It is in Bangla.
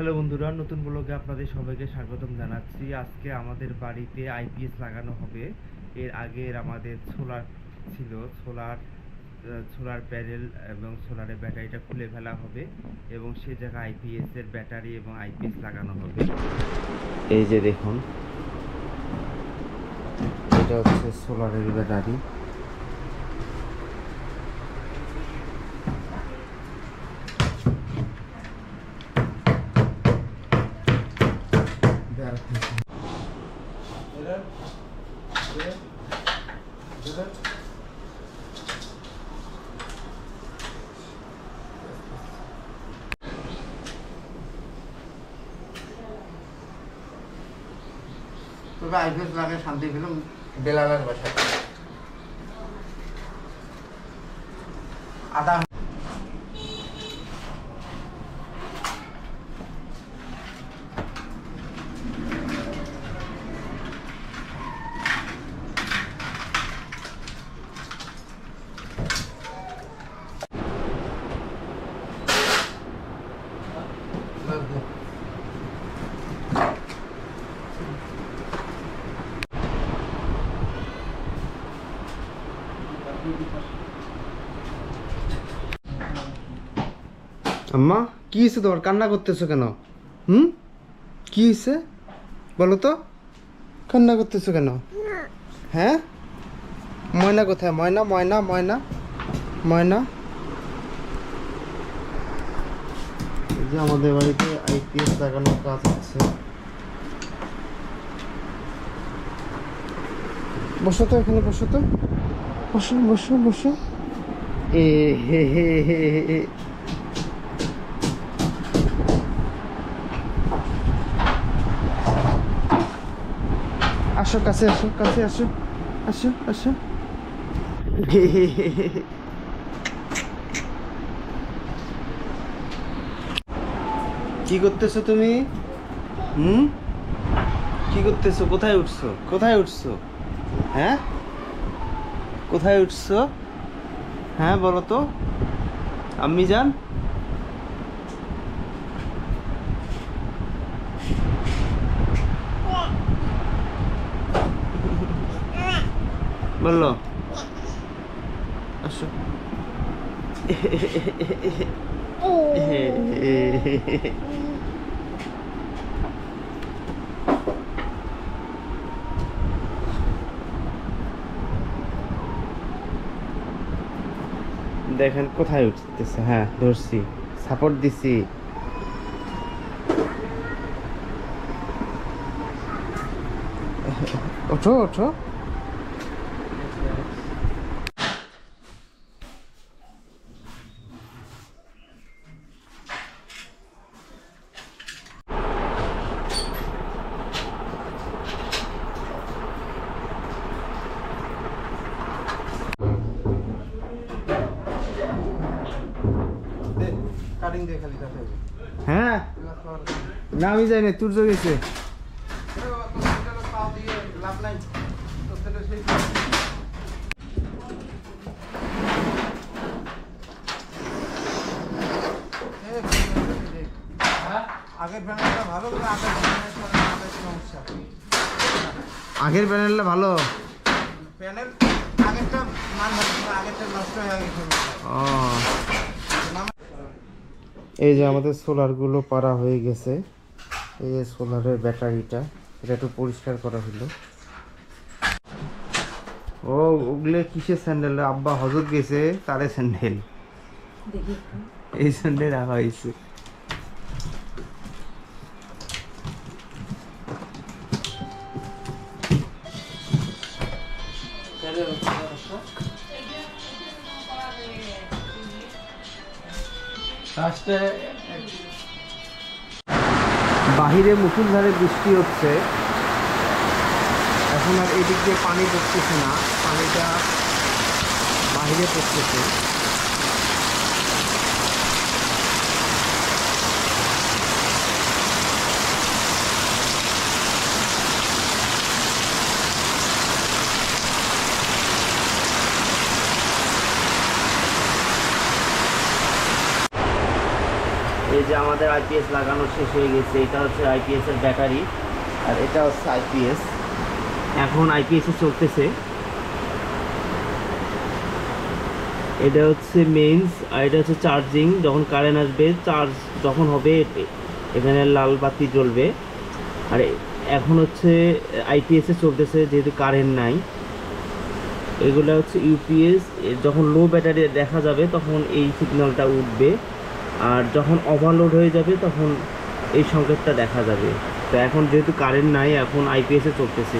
হ্যালো বন্ধুরা, নতুন ব্লগে আপনাদের সবাইকে স্বাগতম জানাচ্ছি। আজকে আমাদের বাড়িতে আইপিএস লাগানো হবে। এর আগের আমাদের সোলার ছিল, সোলার সোলার প্যানেল এবং সোলারের ব্যাটারিটা খুলে ফেলা হবে এবং সে জায়গায় আইপিএস এর ব্যাটারি এবং আইপিএস লাগানো হবে। এই যে দেখুন, এটা হচ্ছে সোলারের ব্যাটারি। তবে আইপিএস লাগে শান্তি পেলাম বেলালের বাসায়। আদা আম্মা কি হয়েছে তোমার? কান্না করতেছো কেন? হুম? কি হয়েছে বলো তো। কান্না করতেছো কেন? হ্যাঁ? ময়না কোথায়? ময়না ময়না ময়না ময়না। এই যে আমাদের বাড়িতে আইপিএস লাগানোর কাজ হচ্ছে বসো তো এখানে বসো তো। বসো বসো বসো এ হে হে হে হে আসো কাছে আসো কাছে আসো। আসো আসো। কি করতেছো তুমি? হুম? কি করতেছো? কোথায় উঠছো? কোথায় উঠছো? হ্যাঁ? কোথায় উঠছো? হ্যাঁ বলো তো। আম্মি যান। বলল আসো। দেখেন কোথায় উঠতেছে হ্যাঁ ধরছি সাপোর্ট দিছি। ওঠো ওঠো। হ্যাঁ? না আমি যাই না তুর্য গেছে আগের প্যানেলটা ভালো? আগের সমস্যা আগের প্যানেলটা ভালো প্যানেল আগেরটা মান আগেরটা নষ্ট হয়ে গেছে। ও। এই যে আমাদের সোলারগুলো পারা হয়ে গেছে এই যে সোলারের ব্যাটারিটা এটা একটু পরিষ্কার করা হলো। ও ওগুলো কিসের স্যান্ডেল আব্বা হজত গেছে তারে স্যান্ডেল এই স্যান্ডেল রাখা হয়েছে। বাহিরে মুসুলধারে বৃষ্টি হচ্ছে। এখন আর এদিক দিয়ে পানি পড়তেছে না পানিটা বাহিরে পড়তেছে। এই যে আমাদের আইপিএস লাগানো শেষ হয়ে গেছে, এটা হচ্ছে আইপিএস এর ব্যাটারি। আর এটা হচ্ছে আইপিএস এখন আইপিএস চলতেছে। এটা হচ্ছে মেইনস আর এটা হচ্ছে চার্জিং যখন কারেন্ট আসবে চার্জ যখন হবে, এখানে লাল বাতি জ্বলবে। আর এখন হচ্ছে আইপিএস এ চলতেছে, যেহেতু কারেন্ট নাই। এগুলো হচ্ছে ইউপিএস যখন লো ব্যাটারি দেখা যাবে, তখন এই সিগন্যালটা উঠবে। আর যখন ওভারলোড হয়ে যাবে তখন এই সংকেতটা দেখা যাবে। তো এখন যেহেতু কারেন্ট নাই, এখন আইপিএসে চলতেছে।